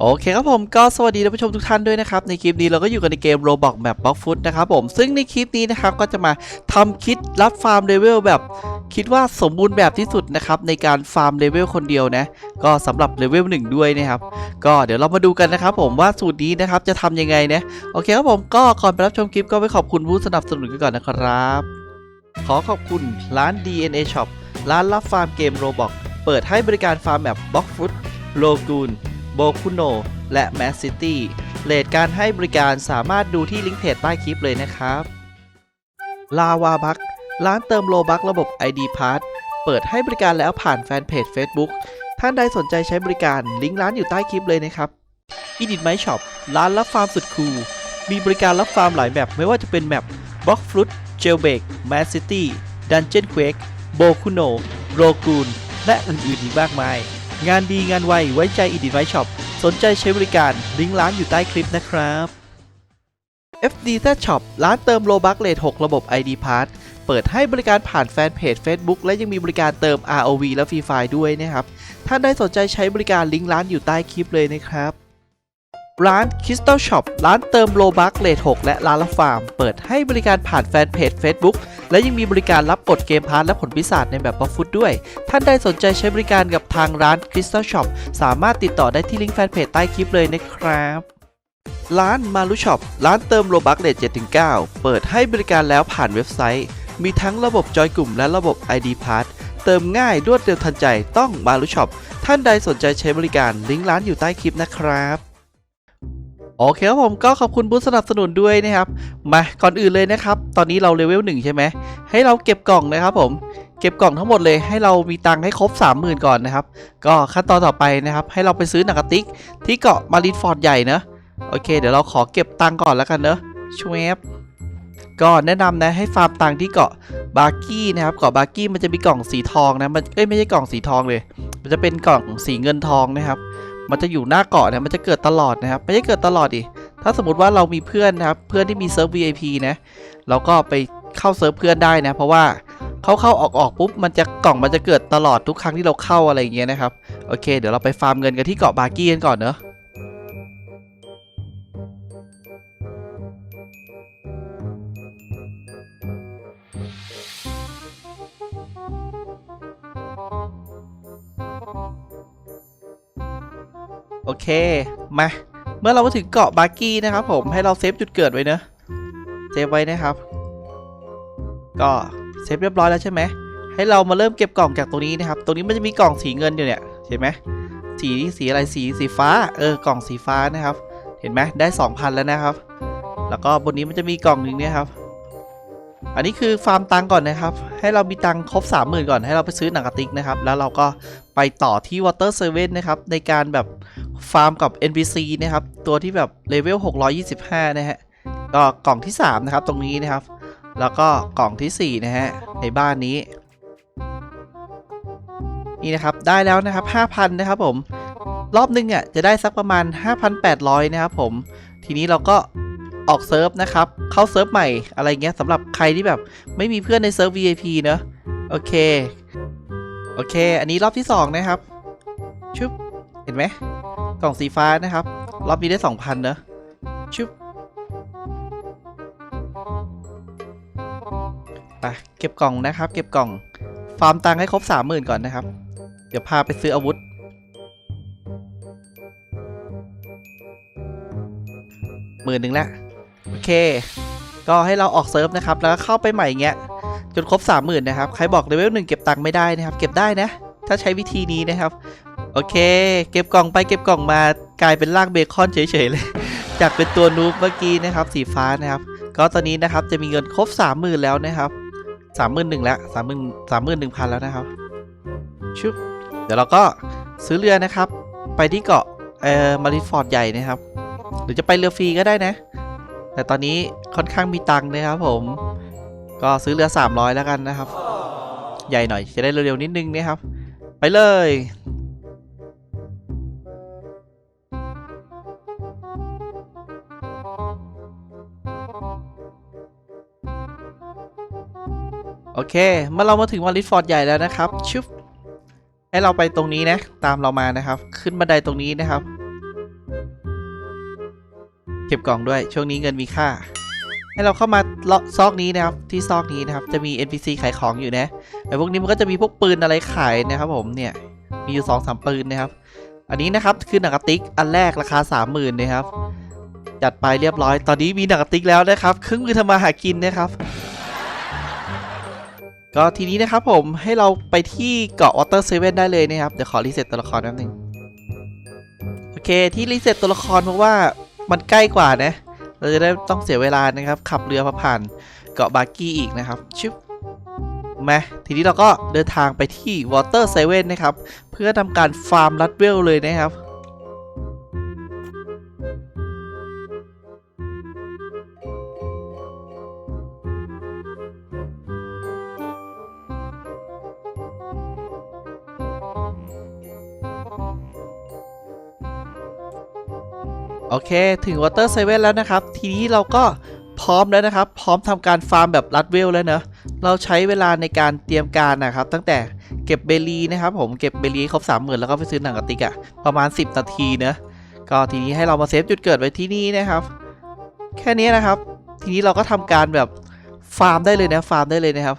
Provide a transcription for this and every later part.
โอเคครับผมก็สวัสดีท่านผู้ชมทุกท่านด้วยนะครับ ในคลิปนี้เราก็อยู่กันในเกม Roblox Map Block Foot นะครับผม ซึ่งในคลิปนี้นะครับก็จะมาทำคิดรับฟาร์มเลเวลแบบ คิดว่าสมบูรณ์แบบที่สุดนะครับ ในการฟาร์มเลเวลคนเดียวนะ ก็สำหรับเลเวลหนึ่งด้วยนะครับ ก็เดี๋ยวเรามาดูกันนะครับผมว่าสูตรนี้นะครับจะทำยังไงนะโอเคครับผมก็ก่อนไปรับชมคลิปก็ไปขอบคุณผู้สนับสนุนกันก่อนนะครับ ขอขอบคุณร้าน DNA Shop ร้านรับฟาร์มเกม Roblox เปิดให้บริการฟาร์มแบบ Block Foot โลกูน โบคุโนและ Mass City เลทการให้บริการสามารถดูที่ลิงก์เพจใต้คลิปเลยนะครับลาวาบักร้านเติมโลบักระบบ ID Pass เปิดให้บริการแล้วผ่านแฟนเพจ Facebook ท่านใดสนใจใช้บริการลิงก์ร้านอยู่ใต้คลิปเลยนะครับ e d i t My Shop ร้านรับฟาร์มสุดคูลมีบริการรับฟาร์มหลายแมปไม่ว่าจะเป็นแมป b l o c k Fruit Jailbreak Mass City Dungeon Quake โบคุโนโรกูนและอื่นๆอีกมากมาย งานดีงานไวไว้ใจ e d i t My Shop สนใจใช้บริการลิงก์ร้านอยู่ใต้คลิปนะครับ FDZ Shop ร้านเติมโลบักเลท6ระบบ ID Pass เปิดให้บริการผ่านแฟนเพจ Facebook และยังมีบริการเติม ROV และฟรีไฟด้วยนะครับ ท่านใดสนใจใช้บริการลิงก์ร้านอยู่ใต้คลิปเลยนะครับ ร้าน Crystal Shop ร้านเติมโลบักเลท6และร้านละฟาร์ม เปิดให้บริการผ่านแฟนเพจ Facebook และยังมีบริการรับกดเกมพาร์ทและผลพิศาจในแบบบัฟฟุตด้วย ท่านใดสนใจใช้บริการกับทางร้าน Crystal Shop สามารถติดต่อได้ที่ลิงก์แฟนเพจใต้คลิปเลยนะครับร้านมารุช็อปร้านเติมโลบักเลท7-9 เปิดให้บริการแล้วผ่านเว็บไซต์ มีทั้งระบบจอยกลุ่มและระบบ ID Pass เติมง่ายรวดเร็วทันใจต้องมารุช็อปท่านใดสนใจใช้บริการลิงก์ร้านอยู่ใต้คลิปนะครับ โอเคครับผมก็ขอบคุณผู้สนับสนุนด้วยนะครับ มาก่อนอื่นเลยนะครับ ตอนนี้เราเลเวลหนึ่งใช่ไหมให้เราเก็บกล่องนะครับผมเก็บกล่องทั้งหมดเลยให้เรามีตังค์ให้ครบ 30,000 ก่อนนะครับ ก็ขั้นตอนต่อไปนะครับ ให้เราไปซื้อหนังกระติกที่เกาะมารินฟอร์ดใหญ่เนอะโอเค เดี๋ยวเราขอเก็บตังค์ก่อนแล้วกันเนอะชวบก็แนะนำนะให้ฟาร์มตังค์ที่เกาะบาร์กี้นะครับเกาะบาร์กี้มันจะมีกล่องสีทองนะมันเอ้ยไม่ใช่กล่องสีทองเลย มันจะเป็นกล่องสีเงินทองนะครับ มันจะอยู่หน้าเกาะนะมันจะเกิดตลอดนะครับไม่ใช่เกิดตลอดดิถ้าสมมติว่าเรามีเพื่อนนะครับเพื่อนที่มีเซิร์ฟ VIP นะเราก็ไปเข้าเซิร์ฟเพื่อนได้นะ เพราะว่าเข้าเข้าออกออกปุ๊บมันจะกล่องมันจะเกิดตลอดทุกครั้งที่เราเข้าอะไรอย่างเงี้ยนะครับโอเค เดี๋ยวเราไปฟาร์มเงินกันที่เกาะบาร์กี้กันก่อนเนอะ เค มา เมื่อเรามาถึงเกาะบาร์กี้นะครับผมให้เราเซฟจุดเกิดไว้เนอะเซฟไว้นะครับ ก็เซฟเรียบร้อยแล้วใช่ไหมให้เรามาเริ่มเก็บกล่องจากตรงนี้นะครับ ตรงนี้มันจะมีกล่องสีเงินอยู่เนี่ยเห็นไหมสีสีอะไรสีสีฟ้า เออกล่องสีฟ้านะครับ เห็นไหมได้ 2,000 แล้วนะครับ แล้วก็บนนี้มันจะมีกล่องหนึ่งเนี่ยครับ อันนี้คือฟาร์มตังก่อนนะครับ ให้เรามีตังครบ 30,000 ก่อนให้เราไปซื้อหนังกระติกนะครับ แล้วเราก็ไปต่อที่ Water s e v e n นะครับในการแบบ ฟาร์มกับ NPC นะครับ ตัวที่แบบเลเวล 625 นะฮะ ก็กล่องที่ 3 นะครับ ตรงนี้นะครับ แล้วก็กล่องทีสี่4 นะฮะ ในบ้านนี้ นี่นะครับ ได้แล้วนะครับ 5,000 นะครับผม รอบนึงเนี่ยจะได้สักประมาณ 5,800 นะครับผม ทีนี้เราก็ออกเซิร์ฟนะครับ เข้าเซิร์ฟใหม่อะไรเงี้ยสำหรับใครที่แบบไม่มีเพื่อนในเซิร์ฟ VIP เนอะโอเค โอเค อันนี้รอบที่ 2 นะครับชุบเห็นไหม กล่องสีฟ้านะครับ รอบนี้ได้ 2,000เนอะชุบไปเก็บกล่องนะครับ เก็บกล่อง ฟาร์มตังค์ให้ครบ 30,000 ก่อนนะครับ เดี๋ยวพาไปซื้ออาวุธ หมื่นหนึ่งแล้วโอเค ก็ให้เราออกเซิร์ฟนะครับ แล้วก็เข้าไปใหม่เงี้ยจนครบ 30,000 นะครับ ใครบอกเลเวลหนึ่งเก็บตังค์ไม่ได้นะครับ เก็บได้นะ ถ้าใช้วิธีนี้นะครับ โอเค เก็บกล่องไปเก็บกล่องมากลายเป็นร่างเบคอนเฉยๆเลย จากเป็นตัวนูบเมื่อกี้นะครับ สีฟ้านะครับ ก็ตอนนี้นะครับจะมีเงินครบ30,000แล้วนะครับ31,000แล้ว30,000 31,000แล้วนะครับชุบเดี๋ยวเราก็ซื้อเรือนะครับ ไปที่เกาะเอ่อมาริฟอร์ดใหญ่นะครับ หรือจะไปเรือฟรีก็ได้นะ แต่ตอนนี้ค่อนข้างมีตังค์นะครับผม ก็ซื้อเรือ 300 แล้วกันนะครับ ใหญ่หน่อยจะได้เร็วๆนิดนึงนะครับ ไปเลย โอเค เมื่อเรามาถึงวาริสฟอร์ดใหญ่แล้วนะครับชุบให้เราไปตรงนี้นะ ตามเรามานะครับ ขึ้นบันไดตรงนี้นะครับ เก็บกล่องด้วย ช่วงนี้เงินมีค่า ให้เราเข้ามาเลาะซอกนี้นะครับ ที่ซอกนี้นะครับ จะมี NPC ขายของอยู่นะแต่พวกนี้มันก็จะมีพวกปืนอะไรขายนะครับ ผม เนี่ย มีอยู่สองสามปืนนะครับ อันนี้นะครับคือหนังกระติก อันแรกราคา30,000นะครับ จัดไปเรียบร้อย ตอนนี้มีหนังกระติกแล้วนะครับเครื่องมือทำมาหากินนะครับ ก็ทีนี้นะครับผมให้เราไปที่เกาะวอเตอร์เซเว่นได้เลยนะครับ เดี๋ยวขอรีเซ็ตตัวละครแป๊บนึงโอเคที่รีเซ็ตตัวละครเพราะว่ามันใกล้กว่านะ เราจะได้ต้องเสียเวลานะครับ ขับเรือมาผ่านเกาะบาร์กี้อีกนะครับชิบมาทีนี้เราก็เดินทางไปที่ Water 7นะครับ เพื่อทำการฟาร์มรัดเวลเลยนะครับ โอเค ถึง Water 7แล้วนะครับ ทีนี้เราก็พร้อมแล้วนะครับ พร้อมทำการฟาร์มแบบรัดเวลแล้วเนอะเราใช้เวลาในการเตรียมการนะครับ ตั้งแต่เก็บเบลีนะครับ ผมเก็บเบลีครบ30,000แล้วก็ไปซื้อหนังกระติกอะประมาณ 10 นาทีเนอะก็ทีนี้ให้เรามาเซฟจุดเกิดไว้ที่นี่นะครับ แค่นี้นะครับ ทีนี้เราก็ทำการแบบฟาร์มได้เลยนะฟาร์มได้เลยนะครับ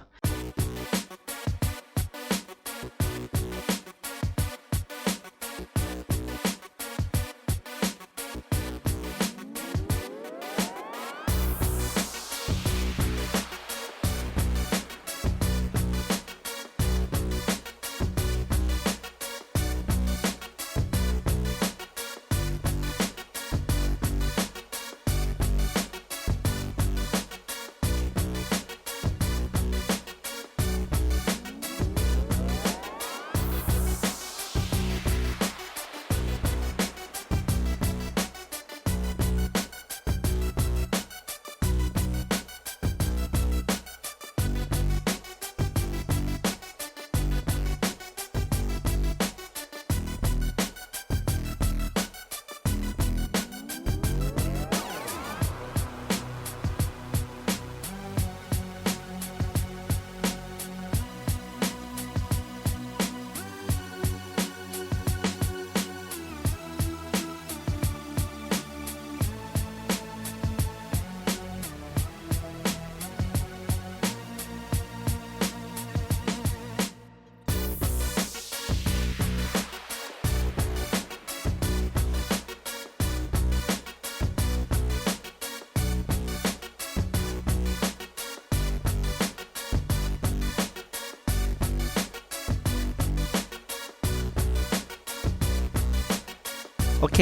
อเค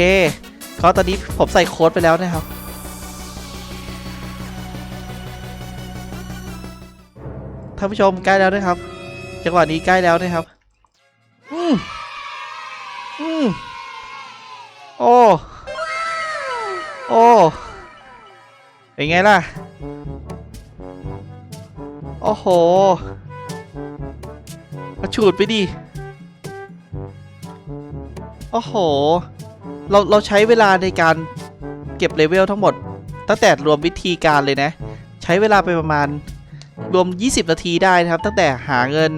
ก็ตอนนี้ผมใส่โค้ดไปแล้วนะครับ ท่านผู้ชมใกล้แล้วนะครับ จังหวะนี้ใกล้แล้วนะครับ อืมอืมโอ้ โอ้ เป็นไงล่ะ โอ้โหมาฉูดไปดิ โอ้โห เราเราใช้เวลาในการเก็บเลเวลทั้งหมด ตั้งแต่รวมวิธีการเลยนะ ใช้เวลาไปประมาณรวม 20 นาทีได้นะครับ ตั้งแต่หาเงิน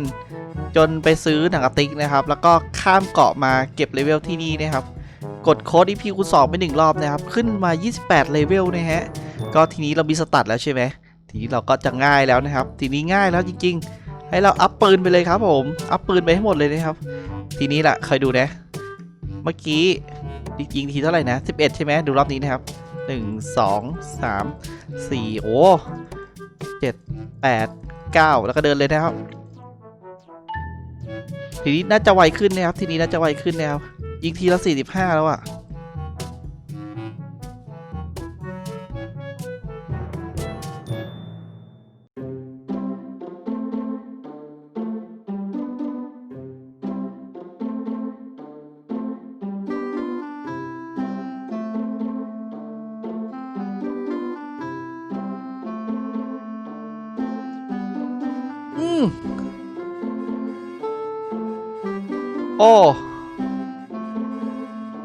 จนไปซื้อหนังกระติกนะครับ แล้วก็ข้ามเกาะมาเก็บเลเวลที่นี่นะครับ กดโค้ด EP คูณ2ไปหนึ่งรอบนะครับ ขึ้นมา 28 เลเวลนะฮะ ก็ทีนี้เรามีสตัดแล้วใช่ไหม ทีนี้เราก็จะง่ายแล้วนะครับ ทีนี้ง่ายแล้วจริง ๆ ให้เราอัพปืนไปเลยครับผม อัพปืนไปให้หมดเลยนะครับ ทีนี้แหละคอยดูนะ เมื่อกี้ ยิงทีเท่าไหร่นะ 11 ใช่ไหมดูรอบนี้นะครับ 1 2 3 4 โอ้ 7 8 9 แล้วก็เดินเลยนะครับ ทีนี้น่าจะไวขึ้นนะครับ ทีนี้น่าจะไวขึ้นนะครับ ยิงทีละ 45 แล้วอะ่ะ โอ้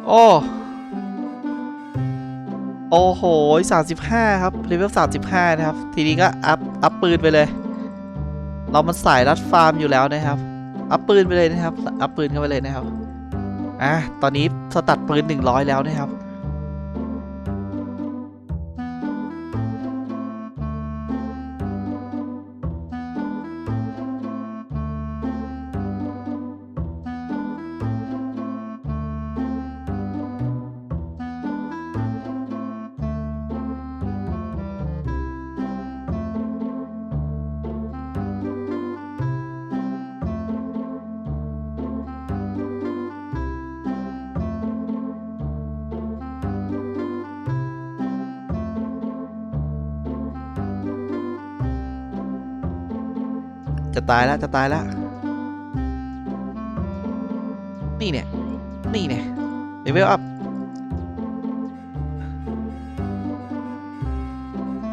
โอ้ โอ้โห35ครับเลเวล35นะครับ ทีนี้ก็อัพ อัพปืนไปเลย เรามันสายรัดฟาร์มอยู่แล้วนะครับ อัพปืนไปเลยนะครับ อัพปืนเข้าไปเลยนะครับ อะ ตอนนี้สตัดปืน100แล้วนะครับ จะตายแล้วจะตายแล้วนี่เนี่ยนี่เนี่ยเลเวลอัพ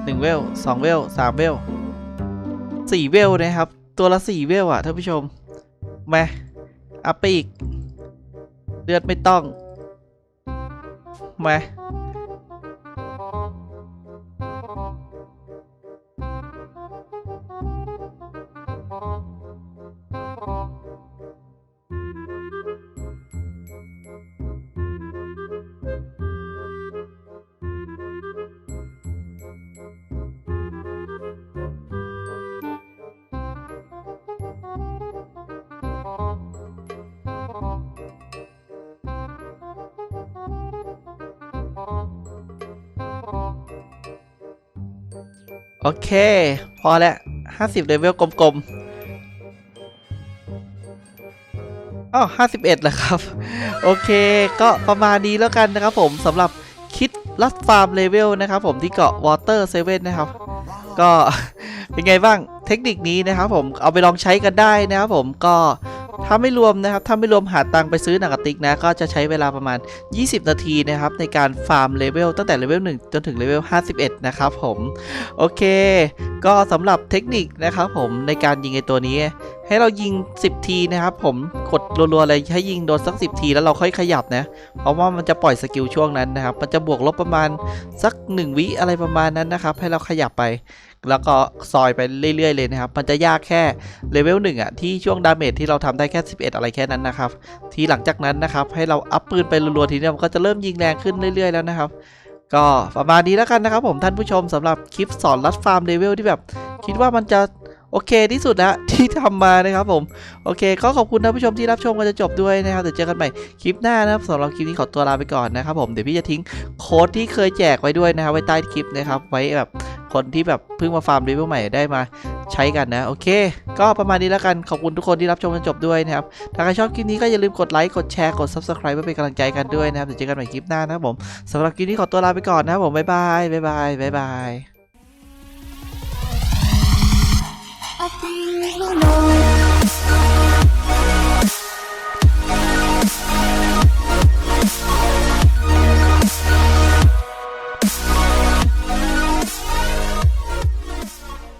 หนึ่งเวลสองเวลสามเวลสี่เวลนะครับ ตัวละสี่เวลอะท่านผู้ชมมาอัพไปอีก เลือดไม่ต้องมา โอเค พอแล้วห้าสิบเลเวลกลมๆอ้าวห้าสิบเอ็ดแล้วครับ โอเค ก็ประมาณนี้แล้วกันนะครับผมสำหรับคิดลัดฟาร์มเลเวลนะครับผมที่เกาะวอเตอร์เซเว่นนะครับ ก็เป็นไงบ้างเทคนิคนี้นะครับผมเอาไปลองใช้กันได้นะครับผมก็ ถ้าไม่รวมนะครับ ถ้าไม่รวมหาตังไปซื้อหนังกระติกนะ ก็จะใช้เวลาประมาณ 20 นาทีนะครับ ในการฟาร์มเลเวลตั้งแต่เลเวล1จนถึงเลเวล51 นะครับผม โอเค ก็สำหรับเทคนิคนะครับผมในการยิงไอตัวนี้ ให้เรายิง 10 ทีนะครับผมกดรัวๆเลยให้ยิงโดนสัก 10 ทีแล้วเราค่อยขยับนะ เพราะว่ามันจะปล่อยสกิลช่วงนั้นนะครับ มันจะบวกลบประมาณสัก 1 วิอะไรประมาณนั้นนะครับ ให้เราขยับไป แล้วก็ซอยไปเรื่อย ๆ เลยนะครับ มันจะยากแค่เลเวลหนึ่งอะที่ช่วงดาเมจที่เราทำได้แค่ 11 อะไรแค่นั้นนะครับ ทีหลังจากนั้นนะครับ ให้เราอัพปืนไปรัวๆทีนี้มันก็จะเริ่มยิงแรงขึ้นเรื่อย ๆ แล้วนะครับ ก็ประมาณนี้แล้วกันนะครับผมท่านผู้ชมสำหรับคลิปสอนรัดฟาร์มเลเวลที่แบบ คิดว่ามันจะ โอเคที่สุดแล้วที่ทำมานะครับผม โอเค ก็ขอบคุณท่านผู้ชมที่รับชมกันจะจบด้วยนะครับเดี๋ยวเจอกันใหม่คลิปหน้านะครับสำหรับคลิปนี้ขอตัวลาไปก่อนนะครับผมเดี๋ยวพี่จะทิ้งโค้ดที่เคยแจกไว้ด้วยนะครับไว้ใต้คลิปนะครับไว้แบบคนที่แบบเพิ่งมาฟาร์มเลเวลใหม่ได้มาใช้กันนะ โอเค ก็ประมาณนี้แล้วกันขอบคุณทุกคนที่รับชมกันจบด้วยนะครับถ้าใครชอบคลิปนี้ก็อย่าลืมกดไลค์กดแชร์กด subscribe เพื่อเป็นกำลังใจกันด้วยนะครับเดี๋ยวเจอกันใหม่คลิปหน้านะครับผมสำหรับคลิปนี้ขอตัวลาไปก่อนนะครับผมบ๊ายบายบ๊ายบายบ๊ายบาย Thank you.